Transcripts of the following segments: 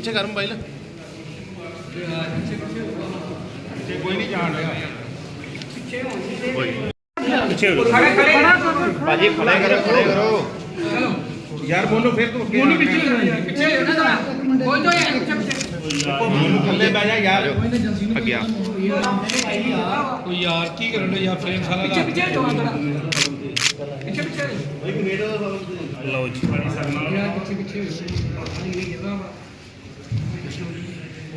ਪਿੱਛੇ ਕਰ ਮੋਬਾਈਲ। ਕੋਈ ਨਹੀਂ ਜਾਣ ਰਿਹਾ ਭਾਜੀ ਖੜੇ ਕਰੋ ਖੜੇ ਕਰੋ। ਯਾਰ ਬੋਲੋ ਫਿਰ ਤੂੰ ਅੱਗੇ ਪਿੱਛੇ ਮੋਨੂ ਥੱਲੇ ਬਹਿ ਜਾ ਯਾਰ। ਅੱਗਿਆ ਕੋਈ ਯਾਰ ਕੀ ਕਰਨ ਦੇ ਯਾਰ ਫਰੇਮ ਸਾਰਾ ਪਿੱਛੇ ਪਿੱਛੇ ਲਓ ਜੀ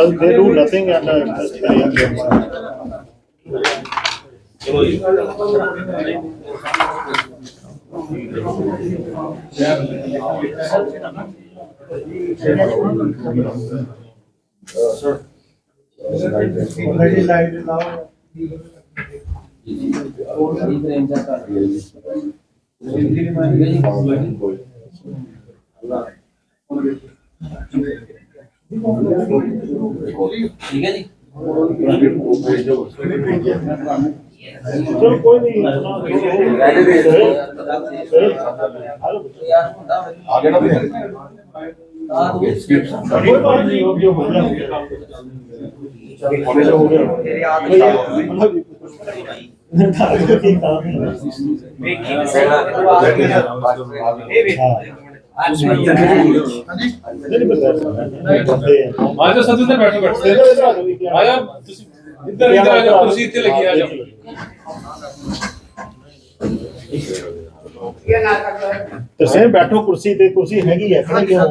does they do nothing and uh, just carrying them. ਠੀਕ ਹੈ ਜੀ। ਚਲੋ ਕੋਈ ਨਹੀਂ। ਰਹਿਣੇ ਦੇ ਯਾਰ ਹੁੰਦਾ ਆ ਗਿਆ ਨਾ ਵੀ ਆ ਤੂੰ ਕੋਲੇ ਹੋ ਗਿਆ ਤੇਰੇ ਆਦਮੀ ਦਾ ਵੇਖੀ ਸਹੀ ਇਹ ਵੇਖ। ਆਜੋ ਸਤਿ ਇੱਧਰ ਬੈਠੋ ਬੈਠੋ ਆਜਾ ਤੁਸੀਂ ਇੱਧਰ ਇੱਧਰ ਆਜੋ ਕੁਰਸੀ ਇੱਥੇ ਲੱਗੀ ਆਜੋ ਤੁਸੀਂ ਬੈਠੋ ਕੁਰਸੀ ਤੇ ਕੁਰਸੀ ਹੈਗੀ ਹੈ ਖੜੀ ਕਿਉਂ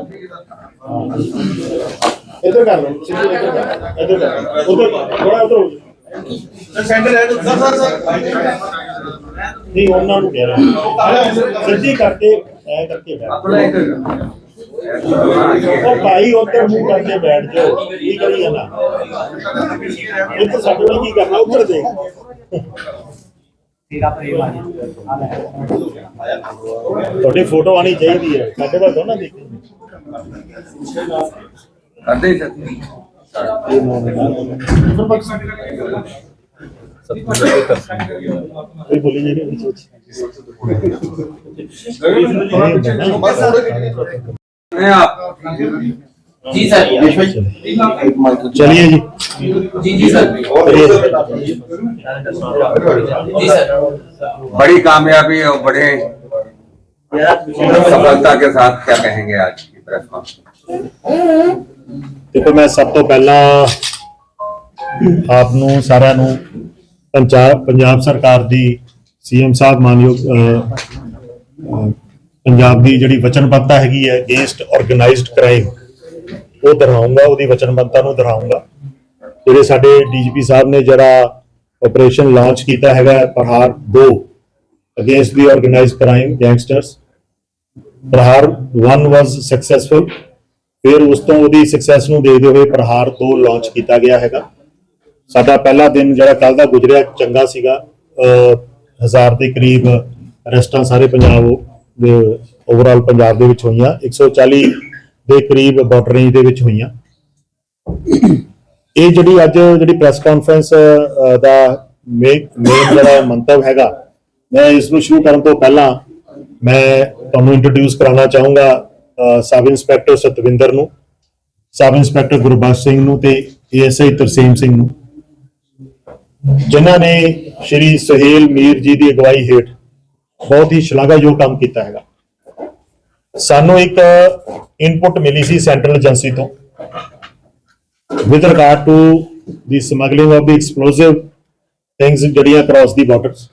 ਇੱਧਰ ਕਰ ਲਓ ਸਿੱਧੇ ਇੱਧਰ ਕਰ ਇੱਧਰ ਕਰ ਉਧਰ ਥੋੜਾ ਉਧਰ ਹੋ ਜਾ ਸੈਂਟਰ ਹੈ ਸਰ ਸਰ ਨਹੀਂ ਉਹਨਾਂ ਨੂੰ ਕਹਿ ਰਿਹਾ ਸਿੱਧੀ ਕਰਕੇ ਐ ਕਰਕੇ ਬੈਠ ਉਹ ਭਾਈ ਉੱਧਰ ਮੂੰਹ ਕਰਕੇ ਬੈਠ ਜਾਓ ਕੀ ਕਰੀ ਜਾਣਾ ਇੱਧਰ ਸਾਡੇ ਵੱਲ ਕੀ ਕਰਨਾ ਉੱਧਰ ਦੇਖ। ਤੁਹਾਡੀ ਫੋਟੋ ਆਣੀ ਚਾਹੀਦੀ ਹੈ ਸਾਡੇ ਵੱਲ ਥੋੜ੍ਹਾ ਨਾ ਦੇਖੀ। ਕਰਦੇ ਕੋਈ ਬੋਲੀ ਜਿਹੜੀ ਵਿੱਚ ਵਿੱਚ मैं आप जी सर चलिए जी जी जी सर जी सर बड़ी कामयाबी और बड़े सफलता के साथ क्या कहेंगे आज की प्रेस कॉन्फ्रेंस ਦੇਖੋ ਮੈਂ ਸਭ ਤੋਂ ਪਹਿਲਾਂ ਆਪ ਨੂੰ ਸਾਰਿਆਂ ਨੂੰ ਪੰਜਾਬ ਪੰਜਾਬ ਸਰਕਾਰ ਦੀ ਸੀਐਮ ਸਾਹਿਬ ਮਾਨਯੋਗ ਪੰਜਾਬ ਦੀ ਜਿਹੜੀ ਵਚਨਬੱਧਤਾ ਹੈਗੀ ਹੈ ਅਗੇਂਸਟ ਆਰਗੇਨਾਈਜ਼ਡ ਕ੍ਰਾਈਮ ਉਹ ਦੁਹਰਾਉਂਗਾ, ਉਹਦੀ ਵਚਨਬੱਧਤਾ ਨੂੰ ਦੁਹਰਾਉਂਗਾ। ਜਿਹੜੇ ਸਾਡੇ ਡੀਜੀਪੀ ਸਾਹਿਬ ਨੇ ਜਿਹੜਾ ਆਪਰੇਸ਼ਨ ਲਾਂਚ ਕੀਤਾ ਹੈਗਾ, Prahar 2 against the organised crime gangsters Prahar 1 was successful ਫਿਰ ਉਸ ਤੋਂ ਉਹਦੀ ਸਕਸੈਸ ਨੂੰ ਦੇਖਦੇ ਹੋਏ ਪ੍ਰਹਾਰ 2 ਲਾਂਚ ਕੀਤਾ ਗਿਆ ਹੈਗਾ। ਸਾਡਾ ਪਹਿਲਾ ਦਿਨ ਜਿਹੜਾ ਕੱਲ ਦਾ ਗੁਜ਼ਰਿਆ, ਚੰਗਾ ਸੀਗਾ। ਅਹ ਹਜ਼ਾਰ ਦੇ ਕਰੀਬ ਅਰੈਸਟਾਂ ਸਾਰੇ ਪੰਜਾਬ ਦੇ ਓਵਰਆਲ ਪੰਜਾਬ ਦੇ ਵਿੱਚ ਹੋਈਆਂ। 140 ਦੇ ਕਰੀਬ ਬਾਰਡਰ ਰੇਂਜ ਦੇ ਵਿੱਚ ਹੋਈਆਂ। ਇਹ ਜਿਹੜੀ ਅੱਜ ਜਿਹੜੀ ਪ੍ਰੈਸ ਕਾਨਫਰੰਸ ਦਾ ਮੇਨ ਜਿਹੜਾ ਮੰਤਵ ਹੈਗਾ, ਮੈਂ ਇਸ ਨੂੰ ਸ਼ੁਰੂ ਕਰਨ ਤੋਂ ਪਹਿਲਾਂ ਮੈਂ ਤੁਹਾਨੂੰ ਇੰਟਰੋਡਿਊਸ ਕਰਾਉਣਾ ਚਾਹੂੰਗਾ ਸਬ ਇੰਸਪੈਕਟਰ ਸਤਵਿੰਦਰ ਨੂੰ, ਸਬ ਇੰਸਪੈਕਟਰ ਗੁਰਬਖਸ਼ ਸਿੰਘ ਨੂੰ ਤੇ ਏਐਸਆਈ ਤਰਸੀਮ ਸਿੰਘ ਨੂੰ। ਜਿਨ੍ਹਾਂ ਨੇ ਸ਼੍ਰੀ ਸੁਹੇਲ ਮੀਰ ਜੀ ਦੀ ਅਗਵਾਈ ਹੇਠ ਬਹੁਤ ਹੀ ਸ਼ਲਾਘਾਯੋਗ ਕੰਮ ਕੀਤਾ ਹੈਗਾ। ਸਾਨੂੰ ਇੱਕ ਇਨਪੁਟ ਮਿਲੀ ਸੀ ਸੈਂਟਰਲ ਏਜੰਸੀ ਤੋਂ। With regard to the smuggling of the explosive things ਜਿਹੜੀਆਂ across the borders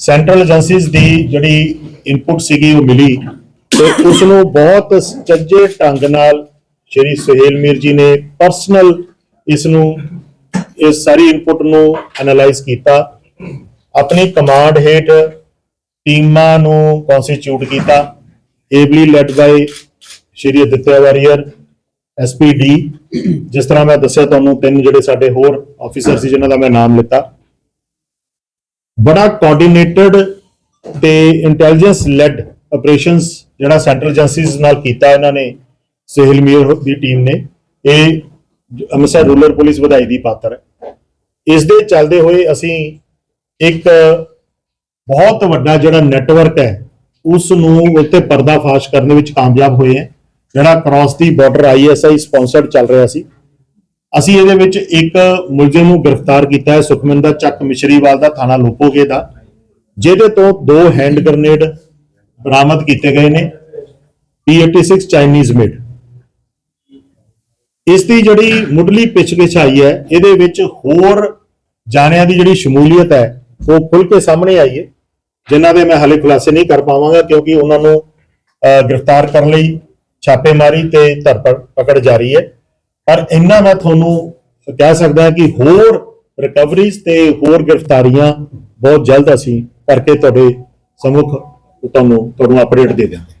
central agencies ਦੀ ਜਿਹੜੀ ਇਨਪੁਟ ਸੀਗੀ ਉਹ ਮਿਲੀ ਤੇ ਉਸ ਨੂੰ ਬਹੁਤ ਸੱਜੇ ਢੰਗ ਨਾਲ ਸ਼੍ਰੀ ਸੁਹੇਲ ਮੀਰ ਜੀ ਨੇ ਪਰਸਨਲ ਇਸ ਨੂੰ ਇਸ ਸਾਰੀ ਇਨਪੁਟ ਨੂੰ ਐਨਾਲਾਈਜ਼ ਕੀਤਾ। ਆਪਣੀ ਕਮਾਂਡ ਹੇਠ ਟੀਮਾਂ ਨੂੰ ਕਨਸਟੀਟਿਊਟ ਕੀਤਾ। Ably led by Shri Aditya Warrier SPD ਜਿਸ ਤਰ੍ਹਾਂ ਮੈਂ ਦੱਸਿਆ ਤੁਹਾਨੂੰ, ਤਿੰਨ ਜਿਹੜੇ ਸਾਡੇ ਹੋਰ ਆਫੀਸਰ ਸੀ, ਜਿਨ੍ਹਾਂ ਦਾ ਮੈਂ ਨਾਮ ਲਿੱਤਾ। ਬੜਾ ਕੋਆਰਡੀਨੇਟਡ ਤੇ ਇੰਟੈਲੀਜੈਂਸ ਲੈਡ ਆਪਰੇਸ਼ਨਸ ਜਿਹੜਾ ਸੈਂਟਰਲ ਏਜੰਸੀਜ਼ ਨਾਲ ਕੀਤਾ ਇਹਨਾਂ ਨੇ, ਸਹਿਲ ਮੀਰ ਦੀ ਟੀਮ ਨੇ। ਇਹ ਅੰਮ੍ਰਿਤਸਰ ਰੂਰਲ ਪੁਲਿਸ ਵਧਾਈ ਦੀ ਪਾਤਰ ਹੈ। ਇਸ ਦੇ ਚੱਲਦੇ ਹੋਏ ਅਸੀਂ ਇੱਕ ਬਹੁਤ ਵੱਡਾ ਜਿਹੜਾ ਨੈਟਵਰਕ ਹੈ ਉਸ ਨੂੰ ਉੱਤੇ ਪਰਦਾਫਾਸ਼ ਕਰਨ ਵਿੱਚ ਕਾਮਯਾਬ ਹੋਏ ਹੈ, ਜਿਹੜਾ ਕ੍ਰਾਸ ਦੀ ਬਾਰਡਰ ਆਈਐਸਆਈ ਸਪਾਂਸਰਡ ਚੱਲ ਰਿਹਾ ਸੀ। ਅਸੀਂ ਇਹਦੇ ਵਿੱਚ ਇੱਕ ਮੁਲਜ਼ਮ ਨੂੰ ਗ੍ਰਿਫਤਾਰ ਕੀਤਾ ਹੈ, ਸੁਖਮਿੰਦਰ ਚੱਕ ਮਿਸ਼ਰੀਵਾਲ ਦਾ, ਥਾਣਾ ਲੋਪੋਗੇ ਦਾ, ਜਿਹਦੇ ਤੋਂ ਦੋ ਹੈਂਡ ਗ੍ਰਨੇਡ ਬਰਾਮਦ ਕੀਤੇ ਗਏ ਨੇ P86 ਚਾਈਨੀਜ਼ ਮੇਡ ਇਸ ਦੀ ਜਿਹੜੀ ਮੁੱਢਲੀ ਪਿਛਗਿਛ ਆਈ ਹੈ, ਇਹਦੇ ਵਿੱਚ ਹੋਰ ਜਾਣਿਆਂ ਦੀ ਜਿਹੜੀ ਸ਼ਮੂਲੀਅਤ ਹੈ, ਉਹ ਖੁੱਲ ਕੇ ਸਾਹਮਣੇ ਆਈ ਹੈ, ਜਿਨ੍ਹਾਂ ਦੇ ਮੈਂ ਹਾਲੇ ਖੁਲਾਸੇ ਨਹੀਂ ਕਰ ਪਾਵਾਂਗਾ, ਕਿਉਂਕਿ ਉਹਨਾਂ ਨੂੰ ਗ੍ਰਿਫਤਾਰ ਕਰਨ ਲਈ ਛਾਪੇਮਾਰੀ ਤੇ ਧਰਪੜ ਪਕੜ ਜਾਰੀ ਹੈ। ਪਰ ਇੰਨਾ ਮੈਂ ਤੁਹਾਨੂੰ ਕਹਿ ਸਕਦਾ ਕਿ ਹੋਰ ਰਿਕਵਰੀਜ਼ ਤੇ ਹੋਰ ਗ੍ਰਿਫਤਾਰੀਆਂ ਬਹੁਤ ਜਲਦ ਅਸੀਂ ਕਰਕੇ ਤੁਹਾਡੇ ਸਮੁਖ ਤੁਹਾਨੂੰ ਤੁਹਾਨੂੰ ਅਪਡੇਟ ਦੇ ਦਿਆਂਗੇ।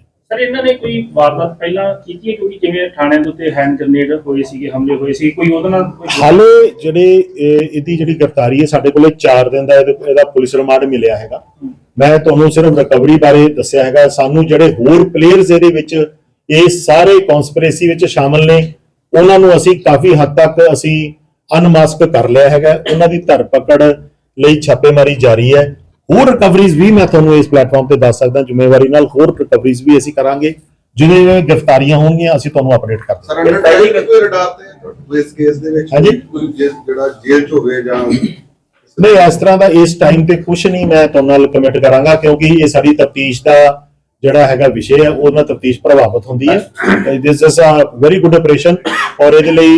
ਸਰ ਇਹਨਾਂ ਨੇ ਕੋਈ ਵਾਰਦਾਤ ਪਹਿਲਾਂ ਕੀਤੀ ਹੈ? ਕਿਉਂਕਿ ਜਿਵੇਂ ਥਾਣਿਆਂ ਦੇ ਉੱਤੇ ਹੈਂਡ ਗ੍ਰਨੇਡ ਹੋਏ ਸੀਗੇ ਹਮਲੇ ਹੋਏ ਸੀ ਕੋਈ ਉਹਦੇ ਨਾਲ ਕੋਈ ਹਾਲੇ ਜਿਹੜੇ ਇਹ- ਇਹਦੀ ਜਿਹੜੀ ਗ੍ਰਿਫਤਾਰੀ ਹੈ ਸਾਡੇ ਕੋਲੇ 4 ਦਿਨ ਦਾ ਇਹਦੇ- ਇਹਦਾ ਪੁਲਿਸ ਰਿਮਾਂਡ ਮਿਲਿਆ ਹੈਗਾ। ਮੈਂ ਤੁਹਾਨੂੰ ਸਿਰਫ ਰਿਕਵਰੀ ਬਾਰੇ ਦੱਸਿਆ ਹੈਗਾ। ਸਾਨੂੰ ਜਿਹੜੇ ਹੋਰ ਪਲੇਅਰਸ ਇਹਦੇ ਵਿੱਚ ਇਹ ਸਾਰੇ ਕਨਸਪੀਰੇਸੀ ਵਿੱਚ ਸ਼ਾਮਲ ਨੇ। ਉਹਨਾਂ ਨੂੰ ਅਸੀਂ ਕਾਫੀ ਹੱਦ ਤੱਕ ਅਸੀਂ ਅਨਮਾਸਕ ਕਰ ਲਿਆ ਹੈਗਾ। ਉਹਨਾਂ ਦੀ ਧਰਪਕੜ ਲਈ ਛਾਪੇਮਾਰੀ ਜਾਰੀ ਹੈ। ਹੋਰ ਰਿਕਵਰੀਜ਼ ਵੀ ਮੈਂ ਤੁਹਾਨੂੰ ਇਸ ਪਲੇਟਫਾਰਮ ਤੇ ਦੱਸ ਸਕਦਾ ਜ਼ਿੰਮੇਵਾਰੀ ਨਾਲ ਹੋਰ ਰਿਕਵਰੀਜ਼ ਵੀ ਅਸੀਂ ਕਰਾਂਗੇ ਜਿਵੇਂ ਗ੍ਰਿਫਤਾਰੀਆਂ ਹੋਣਗੀਆਂ ਅਸੀਂ ਤੁਹਾਨੂੰ ਅਪਡੇਟ ਕਰ ਸਰ ਅੰਡਰ ਕੋਈ ਰਡਾਰ ਤੇ ਇਸ ਕੇਸ ਦੇ ਵਿੱਚ ਹਾਂਜੀ। ਕੋਈ ਜਿਹੜਾ ਜੇਲ੍ਹ ਚ ਹੋਵੇ ਜਾਂ ਨਹੀਂ ਇਸ ਤਰ੍ਹਾਂ ਦਾ ਇਸ ਟਾਈਮ ਤੇ ਕੁਝ ਨਹੀਂ ਮੈਂ ਤੁਹਾਨੂੰ ਨਾਲ ਕਮਿਟ ਕਰਾਂਗਾ ਕਿਉਂਕਿ ਇਹ ਸਾਡੀ ਤਫਤੀਸ਼ ਦਾ ਜਿਹੜਾ ਹੈਗਾ ਵਿਸ਼ੇ ਹੈ ਉਹਦੇ ਨਾਲ ਤਫਤੀਸ਼ ਪ੍ਰਭਾਵਿਤ ਹੁੰਦੀ ਹੈ। This is a very good operation ਔਰ ਇਹਦੇ ਲਈ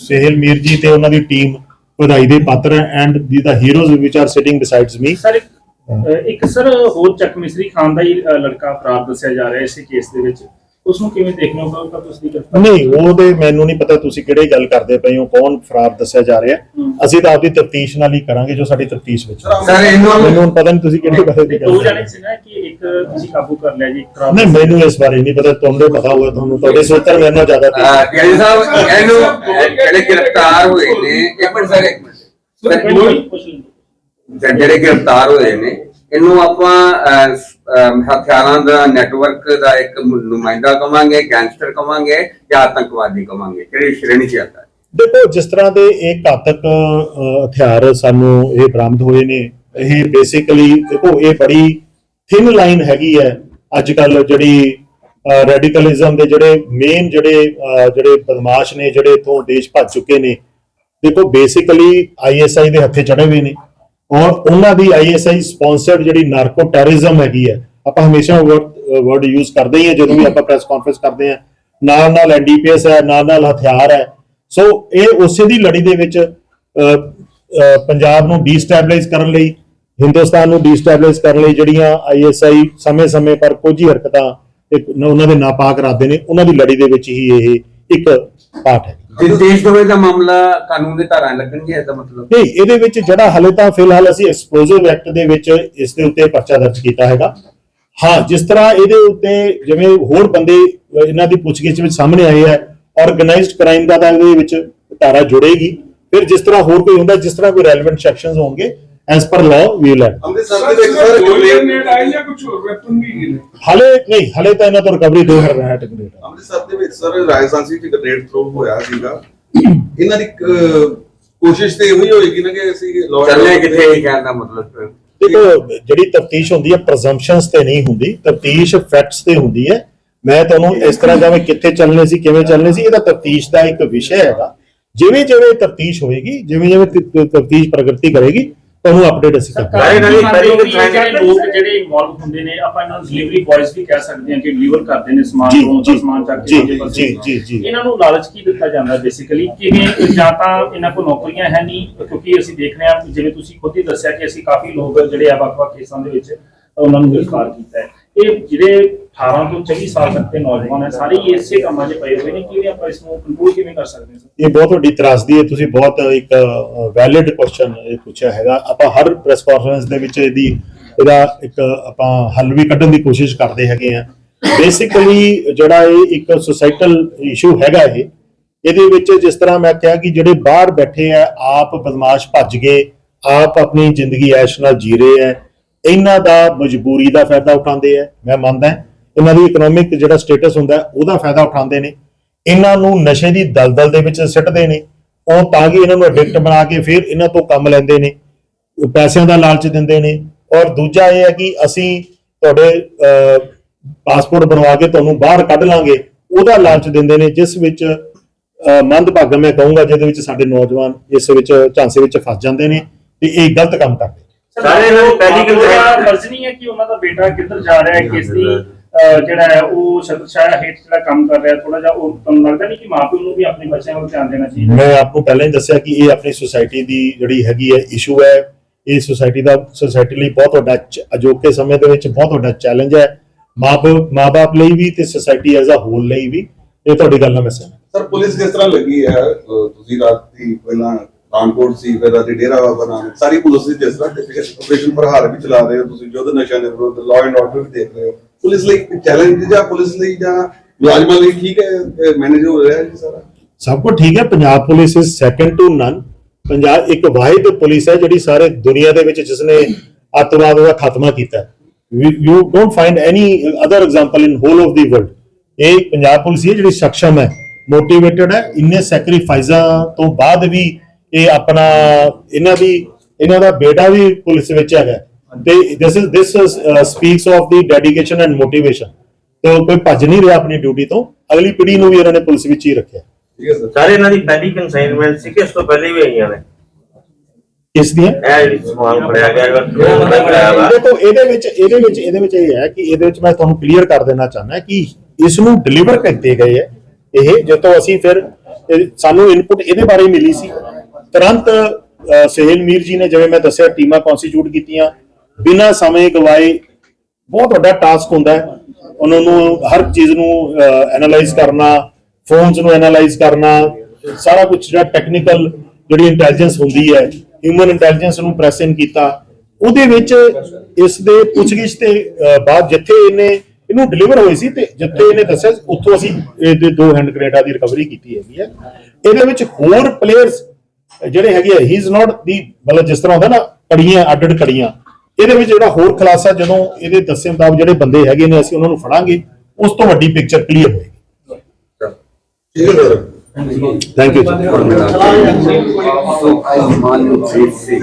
ਸਹਿਲ ਮੀਰ ਜੀ ਤੇ ਉਹਨਾਂ ਦੀ ਟੀਮ ਵਧਾਈ ਦੇ ਪਾਤਰ ਹੈ and the the heroes which are sitting besides me sir ਇੱਕ ਸਰ ਹੋਰ ਚੱਕ ਮਿਸਰੀ ਖਾਨ ਦਾ ਹੀ ਲੜਕਾ ਅਪਰਾਧ ਦੱਸਿਆ ਜਾ ਰਿਹਾ ਇਸੇ ਕੇਸ ਦੇ ਵਿੱਚ। ਉਸ ਨੂੰ ਕਿਵੇਂ ਦੇਖਣਾ ਹੋਗਾ ਉਹਦਾ ਤੁਸੀਂ ਗ੍ਰਿਫਤਾਰ ਨਹੀਂ ਉਹਦੇ ਮੈਨੂੰ ਨਹੀਂ ਪਤਾ ਤੁਸੀਂ ਕਿਹੜੀ ਗੱਲ ਕਰਦੇ ਪਏ ਹੋ ਕੌਣ ਫਰਾਰ ਦੱਸਿਆ ਜਾ ਰਿਹਾ। ਅਸੀਂ ਤਾਂ ਆਪਦੀ ਤਫਤੀਸ਼ ਨਾਲ ਹੀ ਕਰਾਂਗੇ ਜੋ ਸਾਡੀ ਤਫਤੀਸ਼ ਵਿੱਚ ਹੈ। ਸਰ ਇਹਨੂੰ ਮੈਨੂੰ ਪਤਾ ਨਹੀਂ ਤੁਸੀਂ ਕਿਹੜੇ ਬਾਰੇ ਦੀ ਦੋ ਗੱਲ ਕਰ ਰਹੇ ਜਾਣੇ ਹੋ ਸੀ ਨਾ ਕਿ ਇੱਕ ਤੁਸੀਂ ਕਾਬੂ ਕਰ ਲਿਆ ਜੀ ਇੱਕ ਨਹੀਂ ਮੈਨੂੰ ਇਸ ਬਾਰੇ ਨਹੀਂ ਪਤਾ ਤੁਹਾਨੂੰ ਪਤਾ ਹੋਵੇ ਤੁਹਾਨੂੰ ਤੁਹਾਡੇ ਸੂਤਰ ਮੇਰੇ ਨਾਲ ਜ਼ਿਆਦਾ ਤੇਜ਼ ਜੱਜ ਸਾਹਿਬ ਇਹਨੂੰ ਇਹ ਜਿਹੜੇ ਗ੍ਰਿਫਤਾਰ ਹੋਏ ਨੇ ਇੱਕ ਮਿੰਟ ਸਰ ਇੱਕ ਮਿੰਟ। ਸਰ, ਸਰ, ਕੋਈ ਨਹੀਂ, ਪੁੱਛ ਲੈਂਦੇ ਜਿਹੜੇ- ਜਿਹੜੇ ਗ੍ਰਿਫਤਾਰ ਹੋਏ ਨੇ ਇਹਨੂੰ ਆਪਾਂ ਹਥਿਆਰਾਂ ਦਾ ਨੈਟਵਰਕ ਦਾ ਇੱਕ ਨੁਮਾਇੰਦਾ ਕਵਾਂਗੇ ਗੈਂਗਸਟਰ ਕਵਾਂਗੇ ਜਾਂ ਆਤੰਕਵਾਦੀ ਕਵਾਂਗੇ ਕਿਹੜੀ ਸ਼੍ਰੇਣੀ ਚ ਆਤਾ ਦੇਖੋ, ਜਿਸ ਤਰ੍ਹਾਂ ਦੇ ਇਹ ਘਾਤਕ ਹਥਿਆਰ ਸਾਨੂੰ ਇਹ ਬਰਾਮਦ ਹੋਏ ਨੇ, ਇਹ ਬੇਸਿਕਲੀ ਦੇਖੋ, ਇਹ ਬੜੀ ਥਿਨ ਲਾਈਨ ਹੈਗੀ ਹੈ। ਅੱਜ ਕੱਲ ਜਿਹੜੀ ਰੈਡੀਕਲਿਜ਼ਮ ਦੇ ਜਿਹੜੇ ਮੇਨ ਜਿਹੜੇ ਜਿਹੜੇ ਬਦਮਾਸ਼ ਨੇ, ਜਿਹੜੇ ਇਥੋਂ ਦੇਸ਼ ਭੱਜ ਚੁੱਕੇ ਨੇ, ਦੇਖੋ ਬੇਸਿਕਲੀ ਆਈਐਸਆਈ ਦੇ ਹੱਥੇ ਚੜੇ ਹੋਏ ਨੇ। ਔਰ ਉਹਨਾਂ ਦੀ ਆਈਐਸਆਈ ਸਪਾਂਸਰਡ ਜਿਹੜੀ ਨਾਰਕੋ ਟੈਰਰਿਜ਼ਮ ਹੈਗੀ ਹੈ ਆਪਾਂ ਹਮੇਸ਼ਾ ਵਰਡ ਯੂਜ਼ ਕਰਦੇ ਹੀ ਹਾਂ ਜਦੋਂ ਵੀ ਆਪਾਂ ਪ੍ਰੈਸ ਕਾਨਫਰੰਸ ਕਰਦੇ ਹਾਂ। ਨਾਲ ਨਾਲ ਐਨਡੀਪੀਐਸ ਹੈ ਨਾਲ ਨਾਲ ਹਥਿਆਰ ਹੈ। ਸੋ ਇਹ ਉਸੇ ਦੀ ਲੜੀ ਦੇ ਵਿੱਚ ਪੰਜਾਬ ਨੂੰ ਡੀਸਟੈਬਲਾਈਜ਼ ਕਰਨ ਲਈ ਹਿੰਦੁਸਤਾਨ ਨੂੰ ਡੀਸਟੈਬਲਾਈਜ਼ ਕਰਨ ਲਈ ਜਿਹੜੀਆਂ ਆਈਐਸਆਈ ਸਮੇਂ-ਸਮੇਂ ਪਰ ਕੁਝ ਹਰਕਤਾਂ ਉਹਨਾਂ ਦੇ ਨਾਪਾਕ ਇਰਾਦੇ ਨੇ ਉਹਨਾਂ ਦੀ ਲੜੀ ਦੇ ਵਿੱਚ ਹੀ ਇਹ ਇੱਕ ਪਾਰਟ ਹੈ। ਜਿਸ ਦੇਸ਼ ਦੋਵੇਂ ਦਾ ਮਾਮਲਾ ਕਾਨੂੰਨ ਦੇ ਧਾਰਾ ਲੱਗਣਗੇ ਇਹਦਾ ਮਤਲਬ? ਨਹੀਂ ਇਹਦੇ ਵਿੱਚ ਜਿਹੜਾ ਹਲੇ ਤਾਂ ਫਿਲਹਾਲ ਅਸੀਂ ਐਕਸਪਲੋਸਿਵ ਐਕਟ ਦੇ ਵਿੱਚ ਇਸ ਦੇ ਉੱਤੇ ਪਰਚਾ ਦਰਜ ਕੀਤਾ ਹੈਗਾ। ਹਾਂ ਜਿਸ ਤਰ੍ਹਾਂ ਇਹਦੇ ਉੱਤੇ ਜਿਵੇਂ ਹੋਰ ਬੰਦੇ ਇਹਨਾਂ ਦੀ ਪੁੱਛਗਿੱਛ ਵਿੱਚ ਸਾਹਮਣੇ ਆਏ ਹੈ ਆਰਗੇਨਾਈਜ਼ਡ ਕ੍ਰਾਈਮ ਦਾ ਤਾਂ ਇਹਦੇ ਵਿੱਚ ਧਾਰਾ ਜੁੜੇਗੀ। ਫਿਰ ਜਿਸ ਤਰ੍ਹਾਂ ਹੋਰ ਕੋਈ ਹੁੰਦਾ ਜਿਸ ਤਰ੍ਹਾਂ ਕੋਈ ਰੈਲੇਵੈਂਟ ਸੈਕਸ਼ਨਸ ਹੋਣਗੇ as per law we will Amritsar sir ਦੇ ਵਿੱਚ ਸਰ ਗੋਲੀ ਗ੍ਰੇਡ ਗ੍ਰੇਨੇਡ ਆਈ ਜਾਂ ਕੁਝ ਹੋਰ ਵੈਪਨ ਵੀ ਗਿਰੇ ਹਲੇ ਨਹੀਂ ਹਲੇ ਤਾਂ ਇਹਨਾਂ ਤੋਂ ਰਿਕਵਰੀ ਦੋ ਰਿਹਾ ਟੈਕਨੀਕ ਅੰਮ੍ਰਿਤਸਰ ਦੇ ਵਿੱਚ ਸਰ ਰਾਜਸਥਾਨ ਚ ਗ੍ਰੇਡ ਥਰੋ ਹੋਇਆ ਸੀਗਾ ਇਹਨਾਂ ਦੀ ਕੋਸ਼ਿਸ਼ ਤੇ ਇਹੀ ਹੋਏਗੀ ਨਾ ਕਿ ਅਸੀਂ ਚੱਲੇ ਕਿੱਥੇ ਇਹ ਕਹਿਣ ਦਾ ਮਤਲਬ ਦੇਖੋ ਜਿਹੜੀ ਤਫਤੀਸ਼ ਹੁੰਦੀ ਹੈ ਪ੍ਰੈਜ਼ੰਪਸ਼ਨਸ ਤੇ ਨਹੀਂ ਹੁੰਦੀ ਤਫਤੀਸ਼ ਫੈਕਟਸ ਤੇ ਹੁੰਦੀ ਹੈ ਮੈਂ ਤੁਹਾਨੂੰ ਇਸ ਤਰ੍ਹਾਂ ਜਿਵੇਂ ਕਿੱਥੇ ਚੱਲਣੇ ਸੀ ਕਿਵੇਂ ਚੱਲਣੇ ਸੀ ਇਹਦਾ ਤਫਤੀਸ਼ ਦਾ ਇੱਕ ਵਿਸ਼ਾ ਹੈਗਾ ਜਿਵੇਂ ਜਿਵੇਂ ਤਫਤੀਸ਼ ਹੋਏਗੀ ਜਿਵੇਂ ਜਿਵੇਂ ਤਫਤੀਸ਼ ਪ੍ਰਗਤੀ ਕਰੇਗੀ ਤੁਹਾਨੂੰ ਅਪਡੇਟ ਅਸੀਂ ਕਰਾਂਗੇ ਸਰਕਾਰ ਇਹਨਾਂ ਦੀ ਦੀ ਪਹਿਲੀ ਪਹਿਲੀ ਕਿਸਾਨ ਜਿਹੜੇ ਲੋਕ ਜਿਹੜੇ ਇਨਵੋਲਵ ਹੁੰਦੇ ਨੇ ਆਪਾਂ ਇਹਨਾਂ ਨੂੰ ਡਿਲੀਵਰੀ ਬॉयਜ਼ ਵੀ ਕਹਿ ਸਕਦੇ ਹਾਂ ਕਿ ਡਿਲੀਵਰ ਕਰਦੇ ਨੇ ਸਮਾਨ ਜੀ, ਤੋਂ ਸਮਾਨ ਚੱਕ ਜੀ, ਕੇ ਦੂਜੇ ਪਾਸੇ ਜੀ, ਜੀ, ਜੀ। ਇਹਨਾਂ ਨੂੰ ਲਾਲਚ ਕੀ ਦਿੱਤਾ ਜਾਂਦਾ ਬੇਸਿਕਲੀ ਕਿਵੇਂ ਜਾਂ ਤਾਂ ਇਹਨਾਂ ਕੋਲ ਨੌਕਰੀਆਂ ਹੈ ਨਹੀਂ? ਕਿਉਂਕਿ ਅਸੀਂ ਦੇਖ ਰਹੇ ਹਾਂ ਕਿ ਜਿਵੇਂ ਤੁਸੀਂ ਖੁਦ ਹੀ ਦੱਸਿਆ ਕਿ ਅਸੀਂ ਕਾਫੀ ਲੋਕ ਜਿਹੜੇ ਆ ਵੱਖ-ਵੱਖ ਕੇਸਾਂ ਦੇ ਵਿੱਚ ਉਹਨਾਂ ਨੂੰ ਗ੍ਰਿਫਤਾਰ ਕੀਤਾ ਹੈ। ਇਹ ਜਿਹੜੇ 18 ਤੋਂ 24 ਸਾਲ ਤੱਕ ਦੇ ਨੌਜਵਾਨ ਹੈ। ਸਾਰੇ ਹੀ ਇਸੇ ਕੰਮਾਂ 'ਚ ਪਏ ਹੋਏ ਨੇ ਕਿਵੇਂ ਆਪਾਂ ਇਸ ਨੂੰ ਕੰਟਰੋਲ ਕਿਵੇਂ ਕਰ ਸਕਦੇ ਹਾਂ ਇਹ ਬਹੁਤ ਵੱਡੀ ਤਰਾਸਦੀ ਹੈ। ਤੁਸੀਂ ਬਹੁਤ ਇੱਕ ਵੈਲਿਡ ਕੁਐਸਚਨ ਇਹ ਪੁੱਛਿਆ ਹੈਗਾ। ਆਪਾਂ ਹਰ ਪ੍ਰੈਸ ਕਾਨਫਰੰਸ ਦੇ ਵਿੱਚ ਇਹਦੀ, ਇਹਦਾ ਇੱਕ ਆਪਾਂ ਹੱਲ ਵੀ ਕੱਢਣ ਦੀ ਕੋਸ਼ਿਸ਼ ਕਰਦੇ ਹੈਗੇ ਆ ਬੇਸਿਕਲੀ ਜਿਹੜਾ ਇਹ ਇੱਕ ਸੋਸਾਇਟਲ ਇਸ਼ੂ ਹੈਗਾ ਇਹ, ਇਹਦੇ ਵਿੱਚ ਜਿਸ ਤਰ੍ਹਾਂ ਮੈਂ ਕਿਹਾ ਕਿ ਜਿਹੜੇ ਬਾਹਰ ਬੈਠੇ ਆ, ਆਪ ਬਦਮਾਸ਼ ਭੱਜ ਗਏ, ਆਪ ਆਪਣੀ ਜ਼ਿੰਦਗੀ ਐਸ਼ ਨਾਲ ਜੀ ਰਹੇ ਆ, ਇਹਨਾਂ ਦਾ ਮਜਬੂਰੀ ਦਾ ਫਾਇਦਾ ਉਠਾਉਂਦੇ ਆ। ਮੈਂ ਮੰਨਦਾ ਇਹਨਾਂ ਦੀ ਇਕਨੋਮਿਕ ਜਿਹੜਾ ਸਟੇਟਸ ਹੁੰਦਾ ਹੈ, ਉਹਦਾ ਫਾਇਦਾ ਉਠਾਉਂਦੇ ਨੇ। ਇਹਨਾਂ ਨੂੰ ਨਸ਼ੇ ਦੀ ਦਲਦਲ ਦੇ ਵਿੱਚ ਸਿੱਟਦੇ ਨੇ। ਉਹ ਤਾਂ ਕਿ ਇਹਨਾਂ ਨੂੰ ਐਡਿਕਟ ਬਣਾ ਕੇ ਫਿਰ ਇਹਨਾਂ ਤੋਂ ਕੰਮ ਲੈਂਦੇ ਨੇ ਪੈਸਿਆਂ ਦਾ ਲਾਲਚ ਦਿੰਦੇ ਨੇ। ਔਰ ਦੂਜਾ ਇਹ ਹੈ ਕਿ ਅਸੀਂ ਤੁਹਾਡੇ ਪਾਸਪੋਰਟ ਬਣਵਾ ਕੇ ਤੁਹਾਨੂੰ ਬਾਹਰ ਕੱਢ ਲਾਂਗੇ। ਉਹਦਾ ਲਾਲਚ ਦਿੰਦੇ ਨੇ ਜਿਸ ਵਿੱਚ ਅਹ, ਮੰਦਭਾਗਾ ਮੈਂ ਕਹੂੰਗਾ ਜਿਹਦੇ ਵਿੱਚ ਸਾਡੇ ਨੌਜਵਾਨ ਇਸ ਵਿੱਚ ਝਾਂਸੇ ਵਿੱਚ ਫਸ ਜਾਂਦੇ ਨੇ ਤੇ ਇਹ ਗਲਤ ਕੰਮ ਕਰਦੇ। ਸਾਰੇ ਇਹਨਾਂ ਦੀ ਪਹਿਲੀ ਗੱਲ ਤਾਂ ਇਹ- ਫਰਜ਼ ਨਹੀਂ ਹੈ ਕਿ ਉਹਨਾਂ ਦਾ ਬੇਟਾ ਕਿੱਧਰ ਜਾ ਰਿਹਾ ਹੈ ਕਿਸ ਦੀ ਜਿਹੜਾ ਹੈ ਉਹ ਛਤਰਛਾਇਆ ਹੇਠ ਜਿਹੜਾ ਕੰਮ ਕਰ ਰਿਹਾ ਥੋੜਾ ਜਿਹਾ ਉਹ ਤੁਹਾਨੂੰ ਲੱਗਦਾ ਨਹੀਂ ਕਿ ਮਾਪਿਆਂ ਨੂੰ ਵੀ ਆਪਣੇ ਬੱਚਿਆਂ ਵੱਲ ਧਿਆਨ ਦੇਣਾ ਚਾਹੀਦਾ? ਮੈਂ ਆਪ ਨੂੰ ਪਹਿਲਾਂ ਹੀ ਦੱਸਿਆ ਕਿ ਇਹ ਆਪਣੀ ਸੁਸਾਇਟੀ ਦੀ ਜਿਹੜੀ ਹੈਗੀ ਹੈ ਇਸ਼ੂ ਹੈ। ਇਹ ਸੁਸਾਇਟੀ ਦਾ ਸੁਸਾਇਟੀ ਲਈ ਬਹੁਤ ਵੱਡਾ ਅਜੋਕੇ ਸਮੇਂ ਦੇ ਵਿੱਚ ਬਹੁਤ ਵੱਡਾ ਚੈਲੰਜ ਹੈ। ਮਾਪੇ ਮਾਪੇ ਲਈ ਵੀ ਤੇ ਸੁਸਾਇਟੀ ਐਜ਼ ਅ ਹੋਲ ਲਈ ਵੀ। ਇਹ ਤੁਹਾਡੀ ਗੱਲ ਨਾਲ ਮੈਂ ਸਹਿਮਤ ਸਰ ਪੁਲਿਸ ਕਿਸ ਤਰ੍ਹਾਂ ਲੱਗੀ ਹੈ? ਤੁਸੀਂ ਰਾਤੀ ਪਹਿਲਾਂ ਰਾਮਕੋਟ ਸੀ ਫਿਰ ਰਾਤੀ ਡੇਰਾ ਬਾਬਾ ਨਾਨਕ। ਸਾਰੀ ਪੁਲਿਸ ਦੀ ਜਿਸ ਤਰ੍ਹਾਂ ਆਪਰੇਸ਼ਨ ਪ੍ਰਹਾਰ ਵੀ ਚਲਾ ਰਹੇ ਹੋ ਤੁਸੀਂ ਯੁੱਧ ਨਸ਼ਿਆਂ ਦੇ ਵਿਰੁੱਧ ਲਾਅ ਐਂਡ ਆਰਡਰ ਵੀ ਦੇਖ ਰਹੇ ਹੋ। ਪੁਲਿਸ ਲਈ ਚੈਲੰਜ ਜਾਂ ਪੁਲਿਸ ਲਈ ਜਾਂ ਮੁਲਾਜ਼ਮਾਂ ਲਈ ਠੀਕ ਹੈ ਮੈਨੇਜ ਹੋ ਰਿਹਾ ਜੀ ਸਾਰਾ? ਸਭ ਕੁਝ ਠੀਕ ਹੈ, Punjab police is second to none Punjab ਇੱਕ ਵਾਹਿਦ ਪੁਲਿਸ ਹੈ ਜਿਹੜੀ ਸਾਰੇ ਦੁਨੀਆ ਦੇ ਵਿੱਚ ਜਿਸਨੇ ਅੱਤਵਾਦ ਦਾ ਖਾਤਮਾ ਕੀਤਾ you don't find any other example in whole of the world ਇਹ ਪੰਜਾਬ ਪੁਲਿਸ ਹੈ ਜਿਹੜੀ ਸક્ષਮ ਹੈ ਮੋਟੀਵੇਟਡ ਹੈ। ਇੰਨੇ ਸੈਕਰੀਫਾਈਸਾਂ ਤੋਂ ਬਾਅਦ ਵੀ ਇਹ ਆਪਣਾ, ਇਹਨਾਂ ਦੀ, ਇਹਨਾਂ ਦਾ ਬੇਟਾ ਵੀ ਪੁਲਿਸ ਵਿੱਚ ਹੈਗਾ ਤੇ this is this speaks of the dedication and motivation ਤੇ ਕੋਈ ਭੱਜ ਨਹੀਂ ਰਿਹਾ ਆਪਣੀ ਡਿਊਟੀ ਤੋਂ ਅਗਲੀ ਪੀੜ੍ਹੀ ਨੂੰ ਵੀ ਇਹਨਾਂ ਨੇ ਪੁਲਿਸ ਵਿੱਚ ਹੀ ਰੱਖਿਆ। ਠੀਕ ਹੈ ਸਰ। ਸਾਰੇ ਇਹਨਾਂ ਦੀ ਪਹਿਲੀ ਕਨਸਾਈਨਮੈਂਟ ਸੀ ਕਿ ਇਸ ਤੋਂ ਪਹਿਲੇ ਵੀ ਆਈਆਂ ਨੇ ਇਸ ਦੀਆਂ? ਇਹ ਸਮਾਨ ਫੜਿਆ ਗਿਆ ਹੈਗਾ drone ਦਾ ਫੜਿਆ ਵਾ। ਦੇਖੋ ਇਹਦੇ ਵਿੱਚ ਇਹਦੇ ਵਿੱਚ ਇਹਦੇ ਵਿੱਚ ਇਹ ਹੈ ਕਿ ਇਹਦੇ ਵਿੱਚ ਮੈਂ ਤੁਹਾਨੂੰ ਕਲੀਅਰ ਕਰ ਦੇਣਾ ਚਾਹੁੰਦਾ ਕਿ ਇਸ ਨੂੰ ਡਿਲੀਵਰ ਕੀਤੇ ਗਏ ਹੈ। ਇਹ ਜਦੋਂ ਅਸੀਂ ਫਿਰ ਇਹ- ਸਾਨੂੰ ਇਨਪੁਟ ਇਹਦੇ ਬਾਰੇ ਮਿਲੀ ਸੀ। ਤੁਰੰਤ ਅ, ਸਹਿਲ ਮੀਰ ਜੀ ਨੇ ਜਿਵੇਂ ਮੈਂ ਦੱਸਿਆ ਟੀਮਾਂ ਕਨਸਟੀਟਿਊਟ ਕੀਤੀਆਂ। ਬਿਨਾਂ ਸਮੇਂ ਗਵਾਏ ਬਹੁਤ ਵੱਡਾ ਟਾਸਕ ਹੁੰਦਾ ਹੈ। ਉਹਨਾਂ ਨੂੰ ਹਰ ਚੀਜ਼ ਨੂੰ ਐਨਾਲਾਈਜ਼ ਕਰਨਾ ਫੋਨਸ ਨੂੰ ਐਨਾਲਾਈਜ਼ ਕਰਨਾ, ਸਾਰਾ ਕੁਝ ਜਿਹੜਾ ਟੈਕਨੀਕਲ ਜਿਹੜੀ ਇੰਟੈਲੀਜੈਂਸ ਹੁੰਦੀ ਹੈ ਹਿਊਮਨ ਇੰਟੈਲੀਜੈਂਸ ਨੂੰ ਪ੍ਰੈਸਨ ਕੀਤਾ। ਉਹਦੇ ਵਿੱਚ ਇਸ ਦੇ ਪੁੱਛਗਿੱਛ ਤੇ ਬਾਅਦ ਜਿੱਥੇ ਇਹਨੇ, ਇਹਨੂੰ ਡਿਲੀਵਰ ਹੋਈ ਸੀ ਤੇ ਜਿੱਥੇ ਇਹਨੇ ਦੱਸਿਆ, ਉੱਥੋਂ ਅਸੀਂ ਇਹਦੇ ਦੋ ਹੈਂਡ ਗ੍ਰੇਡਾਂ ਦੀ ਰਿਕਵਰੀ ਕੀਤੀ ਹੈਗੀ ਹੈ। ਇਹਦੇ ਵਿੱਚ ਹੋਰ ਪਲੇਅਰਸ ਜਿਹੜੇ ਹੈਗੇ ਹੀ ਇਜ਼ ਨਾਟ ਦੀ ਮਤਲਬ ਜਿਸ ਤਰ੍ਹਾਂ ਹੁੰਦਾ ਨਾ, ਕੜੀਆਂ ਅੱਡ ਅੱਡ ਕੜੀਆਂ। ਇਹਦੇ ਵਿੱਚ ਜਿਹੜਾ ਹੋਰ ਖਲਾਸਾ ਜਦੋਂ ਇਹਦੇ ਦੱਸੇ ਮੁਤਾਬਕ ਜਿਹੜੇ ਬੰਦੇ ਹੈਗੇ ਨੇ ਅਸੀਂ ਉਹਨਾਂ ਨੂੰ ਫੜਾਂਗੇ ਉਸ ਤੋਂ ਵੱਡੀ ਪਿਕਚਰ ਕਲੀਅਰ ਹੋਏਗੀ। ਠੀਕ ਹੈ ਸਰ ਥੈਂਕ ਯੂ ਮਾਨੂ ਜੀ ਸੀ